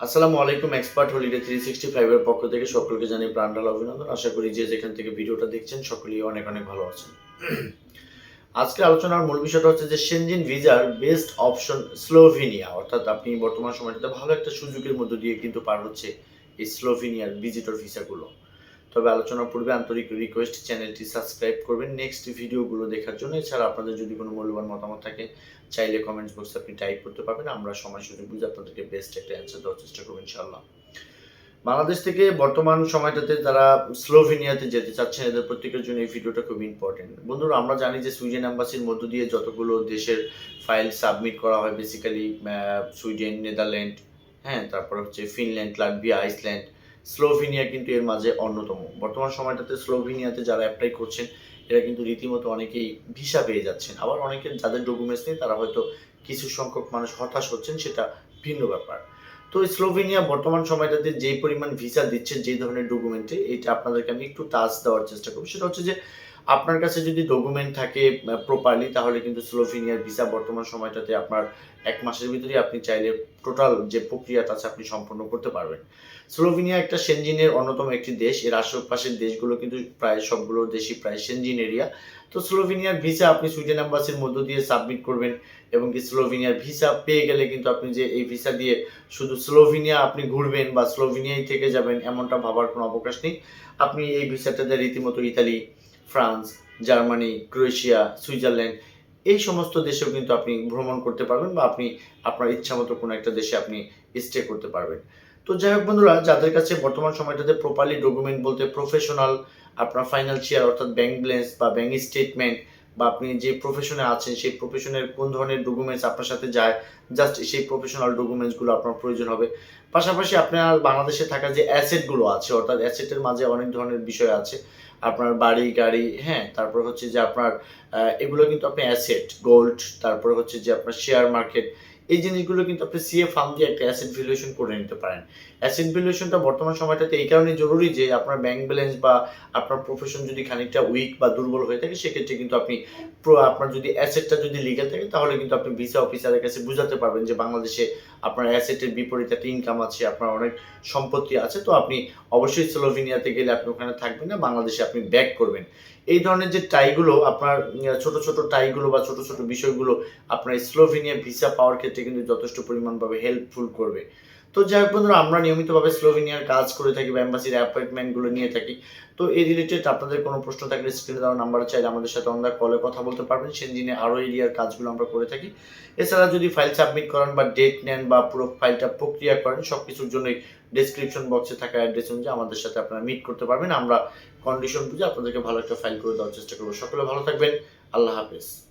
আসসালামু আলাইকুম expert holiday three sixty ফাইভের পক্ষ থেকে সকলকে জানিয়ে প্রাণডাল অভিনন্দন। আশা করি যে যেখান থেকে ভিডিওটা দেখছেন, সকলেই অনেক অনেক ভালো আছেন। আজকে আলোচনার মূল বিষয়টা হচ্ছে যে সেনজিন ভিজার বেস্ট অপশন স্লোভেনিয়া অর্থাৎ আপনি বর্তমান সময়টাতে ভালো একটা সুযোগের মধ্য দিয়ে কিন্তু পার হচ্ছে এই স্লোভেনিয়ার ভিজিটর ভিসাগুলো তবে আলোচনার পূর্বে আন্তরিক রিকোয়েস্ট চ্যানেলটি সাবস্ক্রাইব করবেন। নেক্সট ভিডিওগুলো দেখার জন্য, এছাড়া আপনাদের যদি কোনো মূল্যবান মতামত থাকে, চাইলে কমেন্টস বক্সে আপনি টাইপ করতে পারবেন। আমরা সময় সুযোগ বুঝে আপনাদেরকে বেস্ট একটা অ্যান্সার দেওয়ার চেষ্টা করব ইনশাল্লাহ বাংলাদেশ থেকে বর্তমান সময়টাতে যারা স্লোভেনিয়াতে যেতে চাচ্ছেন, এদের প্রত্যেকের জন্য এই ভিডিওটা খুব ইম্পর্টেন্ট বন্ধুরা, আমরা জানি যে সুইডেন অ্যাম্বাসির মধ্য দিয়ে যতগুলো দেশের ফাইল সাবমিট করা হয় বেসিক্যালি সুইডেন, নেদারল্যান্ড হ্যাঁ তারপর হচ্ছে ফিনল্যান্ড, লাটভিয়া, আইসল্যান্ড স্লোভেনিয়া কিন্তু এর মাঝে অন্যতম। বর্তমান সময়টাতে স্লোভেনিয়াতে যারা অ্যাপ্লাই করছেন, এরা কিন্তু রীতিমতো অনেকেই ভিসা পেয়ে যাচ্ছেন। আবার অনেকের যাদের ডকুমেন্টস নেই, তারা হয়তো কিছু সংখ্যক মানুষ হতাশ হচ্ছেন, সেটা ভিন্ন ব্যাপার। তো স্লোভেনিয়া বর্তমান সময়টাতে যে পরিমাণ ভিসা দিচ্ছে যে ধরনের ডকুমেন্টে এটা আপনাদেরকে আমি একটু টাচ দেওয়ার চেষ্টা করব। সেটা হচ্ছে যে আপনার কাছে যদি ডকুমেন্ট থাকে প্রপারলি তাহলে কিন্তু স্লোভেনিয়ার ভিসা বর্তমান সময়টাতে আপনার এক মাসের ভিতরে আপনি চাইলে টোটাল যে প্রক্রিয়াটা আছে, আপনি সম্পন্ন করতে পারবেন। স্লোভেনিয়া একটা সেনজিনের অন্যতম একটি দেশ। এর আশেপাশের দেশগুলো কিন্তু প্রায় সবগুলো দেশই প্রায় সেনজিন এরিয়া তো স্লোভেনিয়ার ভিসা আপনি সুইডেন অ্যাম্বাসির মধ্য দিয়ে সাবমিট করবেন এবং কি স্লোভেনিয়ার ভিসা পেয়ে গেলে কিন্তু আপনি যে এই ভিসা দিয়ে শুধু স্লোভেনিয়া আপনি ঘুরবেন বা স্লোভেনিয়ায় থেকে যাবেন, এমনটা ভাবার কোনো অবকাশ নেই। আপনি এই ভিসাটাতে রীতিমতো Italy France, Germany, Croatia, Switzerland, এই সমস্ত দেশেও কিন্তু আপনি ভ্রমণ করতে পারবেন বা আপনি আপনার ইচ্ছা মতো কোনো একটা দেশে আপনি স্টে করতে পারবেন। তো যাই হোক বন্ধুরা, যাদের কাছে বর্তমান সময়টাতে প্রপারলি ডকুমেন্ট বলতে প্রফেশনাল আপনার ফাইন্যান্সিয়াল অর্থাৎ ব্যাংক ব্যালেন্স বা ব্যাংক স্টেটমেন্ট বা আপনি যে প্রফেশনে আছেন, সেই প্রফেশনের কোন ধরনের ডকুমেন্টস আপনার সাথে যায় জাস্ট সেই প্রফেশনাল ডকুমেন্টসগুলো আপনার প্রয়োজন হবে। পাশাপাশি আপনার বাংলাদেশে থাকা যে অ্যাসেটগুলো আছে, অর্থাৎ অ্যাসেটের মাঝে অনেক ধরনের বিষয় আছে। আপনার বাড়ি, গাড়ি হ্যাঁ তারপর হচ্ছে যে আপনার এগুলো কিন্তু আপনি অ্যাসেট গোল্ড তারপর হচ্ছে যে আপনার শেয়ার মার্কেট এই জিনিসগুলো কিন্তু আপনি সিএ ফার্ম দিয়ে একটা অ্যাসেট ভ্যালুয়েশন করে নিতে পারেন। অ্যাসেট ভ্যালুয়েশনটা বর্তমান সময়টাতে এই কারণে জরুরি যে আপনার ব্যাংক ব্যালেন্স বা আপনার প্রফেশন যদি খানিকটা উইক বা দুর্বল হয়ে থাকে, সেক্ষেত্রে কিন্তু আপনি আপনার যদি অ্যাসেটটা যদি লিগাল থাকে, তাহলে কিন্তু আপনি ভিসা অফিসারের কাছে বুঝাতে পারবেন যে বাংলাদেশে আপনার অ্যাসেটের বিপরীতে একটা ইনকাম আছে, আপনার অনেক সম্পত্তি আছে। তো আপনি অবশ্যই স্লোভেনিয়াতে গেলে আপনি ওখানে থাকবেন না, বাংলাদেশে আপনি ব্যাক করবেন। এই ধরনের যে টাইগুলো আপনার ছোট ছোট টাইগুলো বা ছোট ছোট বিষয়গুলো আপনার স্লোভেনিয়া ভিসা পাওয়ার ক্ষেত্রে কিন্তু যথেষ্ট পরিমাণভাবে হেল্পফুল করবে। তো যাই হোক বন্ধুরা, আমরা নিয়মিতভাবে স্লোভেনিয়ার কাজ করে থাকি বা এম্বাসির অ্যাপয়েন্টমেন্টগুলো নিয়ে থাকি। তো এই রিলেটেড আপনাদের কোনো প্রশ্ন থাকলে স্ক্রিনে দেওয়া নাম্বার চাইলে আমাদের সাথে অন কলে কথা বলতে পারবেন। সেদিনে আরও এরিয়ার কাজগুলো আমরা করে থাকি। এছাড়া যদি ফাইল সাবমিট করেন বা ডেট নেন বা পুরো ফাইলটা প্রক্রিয়া করেন সব কিছুর জন্যই ডেসক্রিপশন বক্সে থাকা অ্যাড্রেস অনুযায়ী আমাদের সাথে আপনারা মিট করতে পারবেন। আমরা কন্ডিশন বুঝে আপনাদেরকে ভালো একটা ফাইল করে দেওয়ার চেষ্টা করব। সকলে ভালো থাকবেন। আল্লাহ হাফেজ।